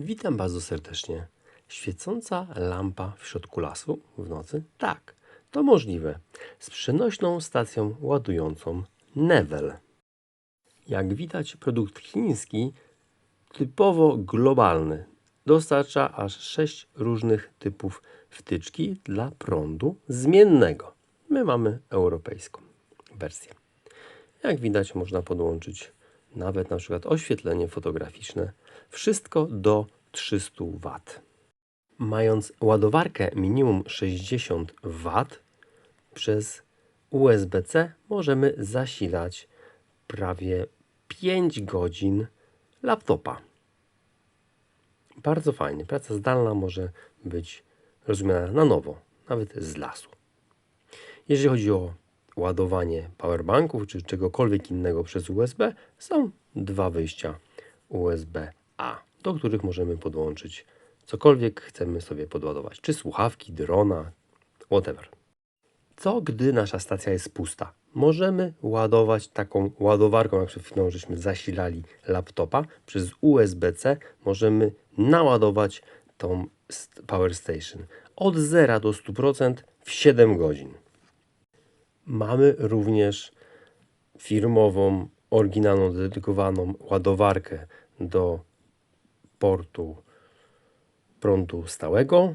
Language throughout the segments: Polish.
Witam bardzo serdecznie. Świecąca lampa w środku lasu w nocy? Tak, to możliwe. Z przenośną stacją ładującą Nevel. Jak widać, produkt chiński typowo globalny. Dostarcza aż sześć różnych typów wtyczki dla prądu zmiennego. My mamy europejską wersję. Jak widać, można podłączyć nawet na przykład oświetlenie fotograficzne. Wszystko do 300 W. Mając ładowarkę minimum 60 W, przez USB-C możemy zasilać prawie 5 godzin laptopa. Bardzo fajnie. Praca zdalna może być rozumiana na nowo, nawet z lasu. Jeżeli chodzi o ładowanie powerbanków czy czegokolwiek innego przez USB, są dwa wyjścia USB-A, do których możemy podłączyć cokolwiek chcemy sobie podładować, czy słuchawki, drona, whatever. Co gdy nasza stacja jest pusta? Możemy ładować taką ładowarką, jak przed chwilą żeśmy zasilali laptopa, przez USB-C możemy naładować tą Power Station od 0 do 100% w 7 godzin. Mamy również firmową, oryginalną, dedykowaną ładowarkę do portu prądu stałego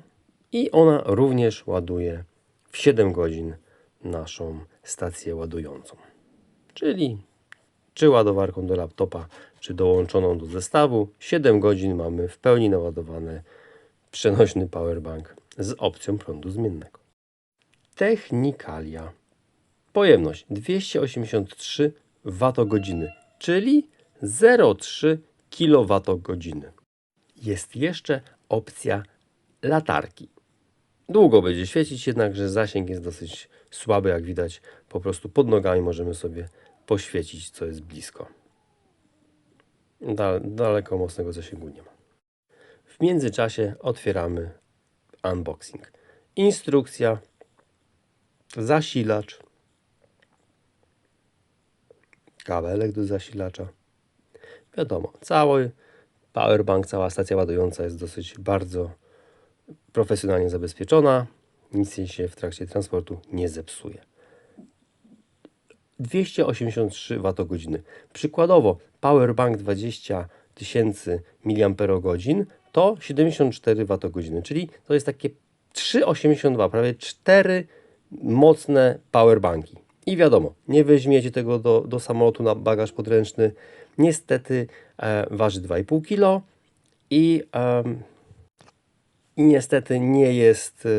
i ona również ładuje w 7 godzin naszą stację ładującą. Czyli czy ładowarką do laptopa, czy dołączoną do zestawu, 7 godzin mamy w pełni naładowany przenośny powerbank z opcją prądu zmiennego. Technikalia. Pojemność 283 Wh, czyli 0,3 kWh. Jest jeszcze opcja latarki. Długo będzie świecić, jednakże zasięg jest dosyć słaby, jak widać. Po prostu pod nogami możemy sobie poświecić, co jest blisko. Dal daleko mocnego zasięgu nie ma. W międzyczasie otwieramy unboxing. Instrukcja, zasilacz, kabelek do zasilacza. Wiadomo, cały powerbank, cała stacja ładująca jest dosyć bardzo profesjonalnie zabezpieczona. Nic jej się w trakcie transportu nie zepsuje. 283 Wh. Przykładowo, powerbank 20 tysięcy mAh to 74 Wh, czyli to jest takie 3,82, prawie 4 mocne powerbanki. I wiadomo, nie weźmiecie tego do, do samolotu na bagaż podręczny. Niestety e, waży 2,5 kg i, em, i niestety nie jest e,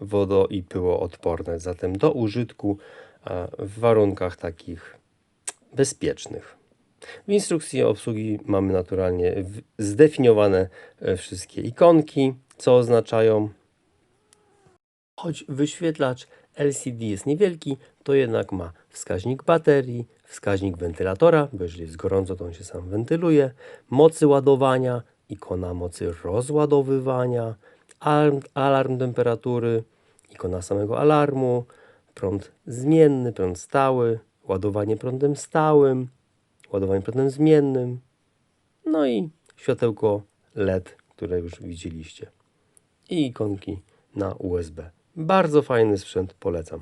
wodo i pyłoodporne. Zatem do użytku e, w warunkach takich bezpiecznych. W instrukcji obsługi mamy naturalnie zdefiniowane e, wszystkie ikonki, co oznaczają Choć wyświetlacz LCD jest niewielki, to jednak ma wskaźnik baterii, wskaźnik wentylatora, bo jeżeli jest gorąco, to on się sam wentyluje, mocy ładowania, ikona mocy rozładowywania, alarm, alarm temperatury, ikona samego alarmu, prąd zmienny, prąd stały, ładowanie prądem stałym, ładowanie prądem zmiennym, no i światełko LED, które już widzieliście i ikonki na USB. Bardzo fajny sprzęt, polecam.